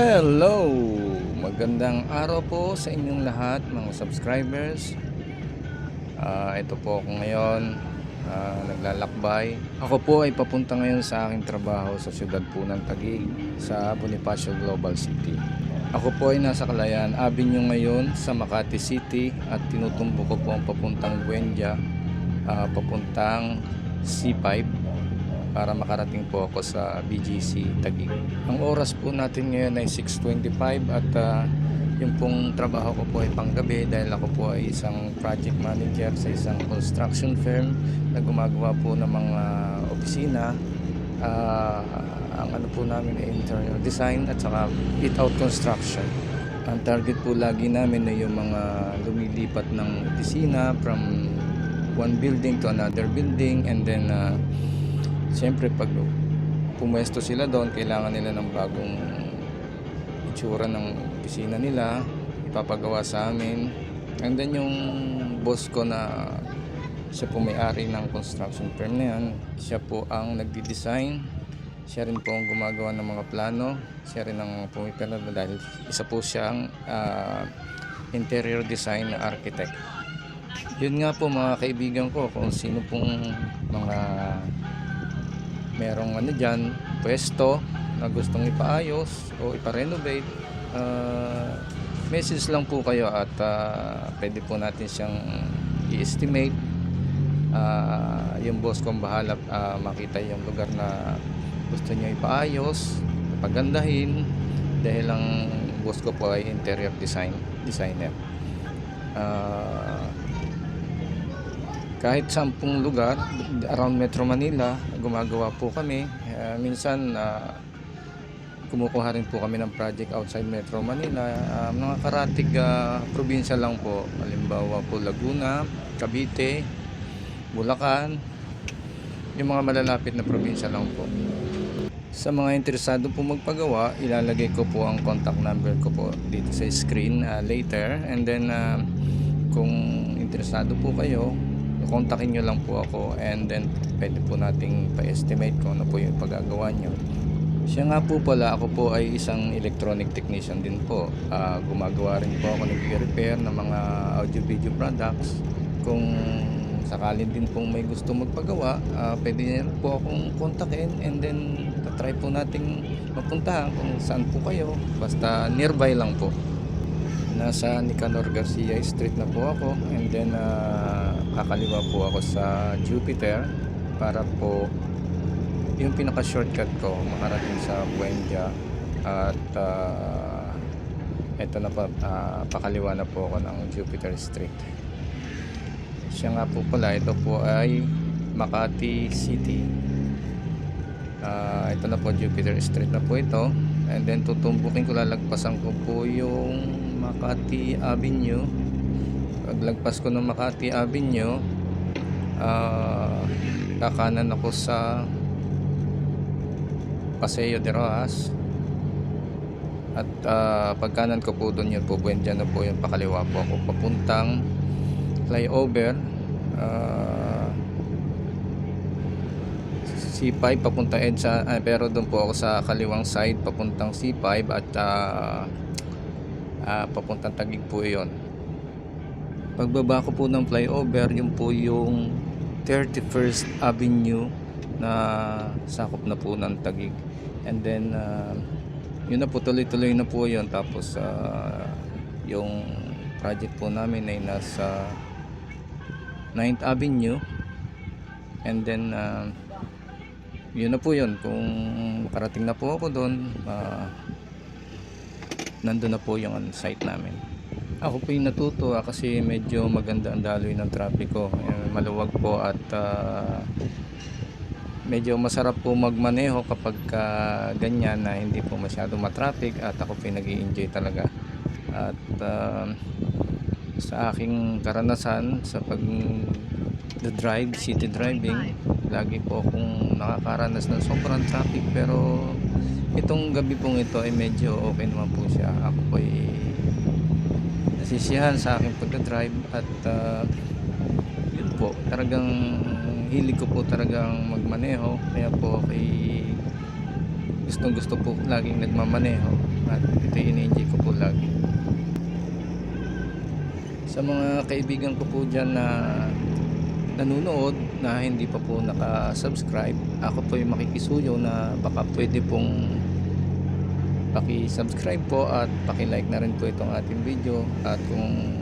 Hello! Magandang araw po sa inyong lahat mga subscribers. Ah, ito po ako ngayon, ah, naglalakbay. Ako po ay papunta ngayon sa aking trabaho sa siyudad po ng Taguig, sa Bonifacio Global City. Ako po ay nasa Kalayan Avenue ngayon sa Makati City at tinutumbo ko po ang papuntang Buendia, ah, papuntang C5 para makarating po ako sa BGC Taguig. Ang oras po natin ngayon ay 6.25 at ah, yung pong trabaho ko po ay panggabi dahil ako po ay isang project manager sa isang construction firm na gumagawa po ng mga opisina. Ah, ang ano po namin ay interior design at saka fit-out construction. Ang target po lagi namin ay yung mga lumilipat ng opisina from one building to another building and then ah, Siyempre pag pumwesto sila doon, kailangan nila ng bagong itsura ng opisina nila, ipapagawa sa amin. And then yung boss ko na siya po may-ari ng construction firm na yan, siya po ang nagdi-design, siya rin po ang gumagawa ng mga plano, siya rin ang pumipirma dahil isa po siyang ah, interior design architect. Yun nga po mga kaibigan ko kung sino pong mga merong ano dyan, pwesto na gustong ipaayos o iparenovate, uh, message lang po kayo at ah, pwede po natin siyang i-estimate. Ah, yung boss kong bahala ah, makita yung lugar na gusto niyo ipaayos, pagandahin dahil ang boss ko po ay interior design designer. Ah, kahit sampung lugar around Metro Manila gumagawa po kami. Eh, minsan ah, kumukuha rin po kami ng project outside Metro Manila. Ah, mga karatig ah, probinsya lang po. Halimbawa po Laguna, Cavite Bulacan. Yung mga malalapit na probinsya lang po. Sa mga interesado po magpagawa, ilalagay ko po ang contact number ko po dito sa screen ah, later. And then, ah, kung interesado po kayo, kontakin nyo lang po ako and then pwede po nating pa-estimate kung ano po yung pagagawa nyo. Siya nga po pala, ako po ay isang electronic technician din po. Ah, gumagawa rin po ako nag-repair ng mga audio-video products. Kung sakalin din pong may gusto magpagawa, ah, pwede niyo po akong kontakin and then try po nating mapuntahan kung saan po kayo. Basta nearby lang po. Nasa Nicanor Garcia Street na po ako and then ah, kakaliwa po ako sa Jupiter para po yung pinaka shortcut ko makarating sa Buendia at ah, eto na pa ah, pakaliwa na po ako ng Jupiter Street. Siya nga po pala ito po ay Makati City. Ah, ito na po Jupiter Street na po ito. And then tutumbukin ko lalagpasan ko po yung Makati Avenue paglagpas ko ng Makati Avenue ah kakanan ako sa Paseo de Rojas. At ah, pagkanan ko po doon yun po Buendia na po yung pakaliwa po ako papuntang flyover ah, C5 papunta EDSA ah, pero doon po ako sa kaliwang side papuntang C5 at ah, ah, papuntang Tagig po yon pagbaba ko po ng flyover yun po yung 31st Avenue na sakop na po ng Tagig and then ah, yun na po tuloy-tuloy na po yun. Tapos ah, yung project po namin ay nasa 9th Avenue. And then ah, yun na po yun. Kung makarating na po ako doon uh, nandun na po yung site namin ako po yung natutuwa kasi medyo maganda ang daloy ng trapiko maluwag po at ah, medyo masarap po magmaneho kapag ah, ganyan na hindi po masyado matraffic at ako po nag enjoy talaga. At ah, sa aking karanasan sa pag the drive, city driving lagi po akong nakakaranas ng sobrang traffic. Pero itong gabi pong ito ay medyo okay naman po siya. Ako po ay nasisiyahan sa aking pagdadrive at ah, yun po talagang hilig ko po talagang magmaneho kaya po okay gustong gusto po laging nagmamaneho At ito ini-enjoy ko po lagi. Sa mga kaibigan ko po dyan na nanonood na hindi pa po naka-subscribe, ako po yung makikisuyo na baka pwede pong paki-subscribe po at paki-like na rin po itong ating video. At kung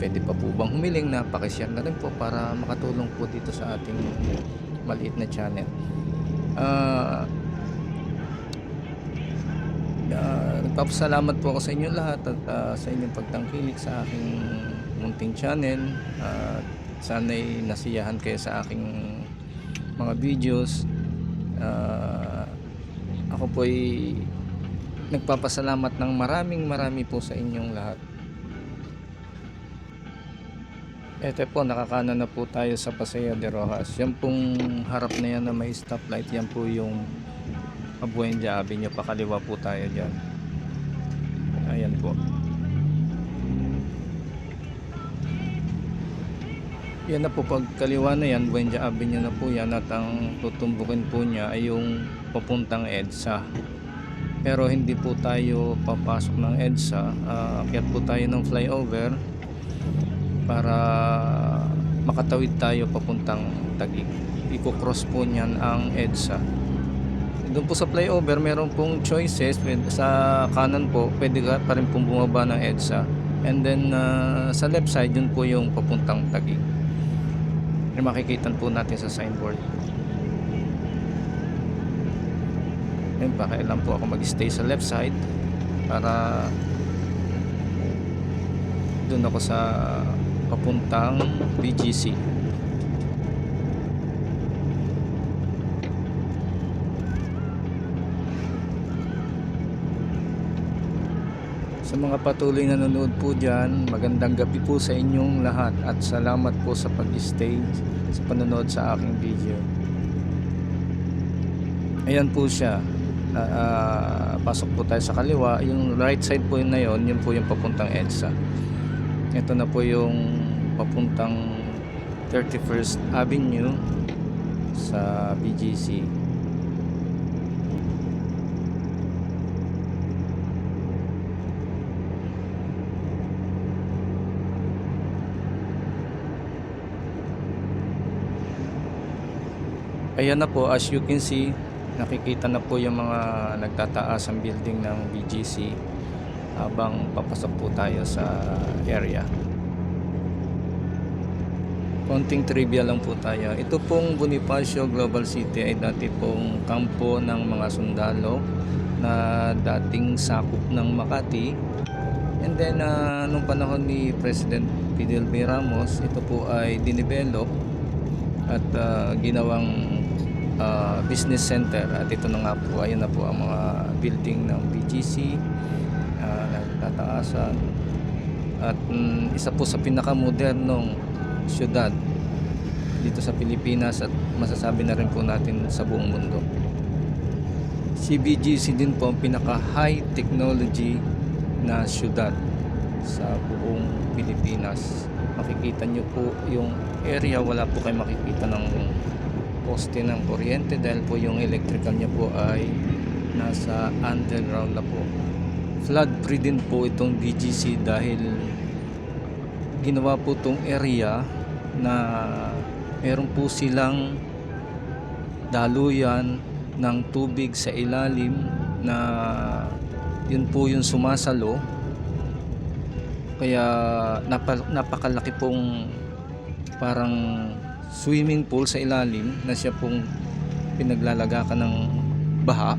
pwede pa po bang humiling na paki-share na rin po para makatulong po dito sa ating maliit na channel. Ah Ah, nagpapasalamat po ako sa inyo lahat at ah, sa inyong pagtangkilik sa aking munting channel. At sana'y nasiyahan kayo sa aking mga videos. Ah, ako po ay nagpapasalamat ng maraming marami po sa inyong lahat Ito po, nakakanan na po tayo sa Paseo de Rojas. Yan pong harap na yan na may stoplight, yan po yung Abuendia Avenue, pakaliwa po tayo dyan. Ayan po. Yan na po, pag kaliwa na yan, Buendia Avenue na po yan at ang tutumbukin po niya ay yung papuntang EDSA. Pero hindi po tayo papasok ng EDSA, uh, po tayo ng flyover para makatawid tayo papuntang Taguig. Iko-cross po niyan ang EDSA. Doon po sa flyover meron pong choices. Sa kanan po pwede ka pa rin pong bumaba ng EDSA. And then uh, sa left side yun po yung papuntang Taguig. Yung makikita po natin sa signboard yun pa kailan po ako mag stay sa left side para doon ako sa papuntang BGC Sa mga patuloy na nanonood po dyan, magandang gabi po sa inyong lahat at salamat po sa pag-stay sa panonood sa aking video. Ayan po siya. Ah, pasok po tayo sa kaliwa. Yung right side po yun na yun, yun po yung papuntang EDSA. Ito na po yung papuntang 31st Avenue sa BGC. Ayan na po, as you can see, nakikita na po yung mga nagtataas ang building ng BGC habang papasok po tayo sa area. Konting trivia lang po tayo. Ito pong Bonifacio Global City ay dati pong kampo ng mga sundalo na dating sakop ng Makati. And then, ah, nung panahon ni President Fidel B. Ramos, ito po ay dinevelop at ah, ginawang ah, business center. At ito na nga po ayun na po ang mga building ng BGC uh, nagtataasan at mm, isa po sa pinakamodernong syudad dito sa Pilipinas at masasabi na rin po natin sa buong mundo. Si BGC din po ang pinaka high technology na syudad sa buong Pilipinas. Makikita nyo po yung area wala po kayo makikita ng poste ng kuryente dahil po yung electrical niya po ay nasa underground na po. Flood free din po itong BGC dahil ginawa po itong area na meron po silang daluyan ng tubig sa ilalim na yun po yung sumasalo. Kaya napa, napakalaki pong parang swimming pool sa ilalim na siya pong pinaglalagakan ng baha.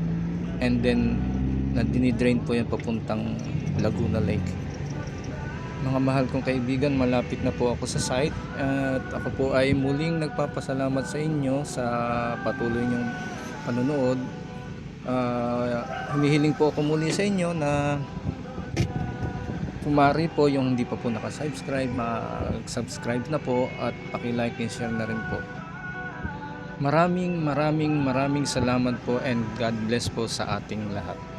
And then na dinidrain po yan papuntang Laguna Lake. Mga mahal kong kaibigan malapit na po ako sa site. At ako po ay muling nagpapasalamat sa inyo sa patuloy niyong panonood. Ah, humihiling po ako muli sa inyo na kumari po yung hindi pa po nakasubscribe mag-subscribe na po at paki-like and share na rin po. Maraming maraming maraming salamat po and God bless po sa ating lahat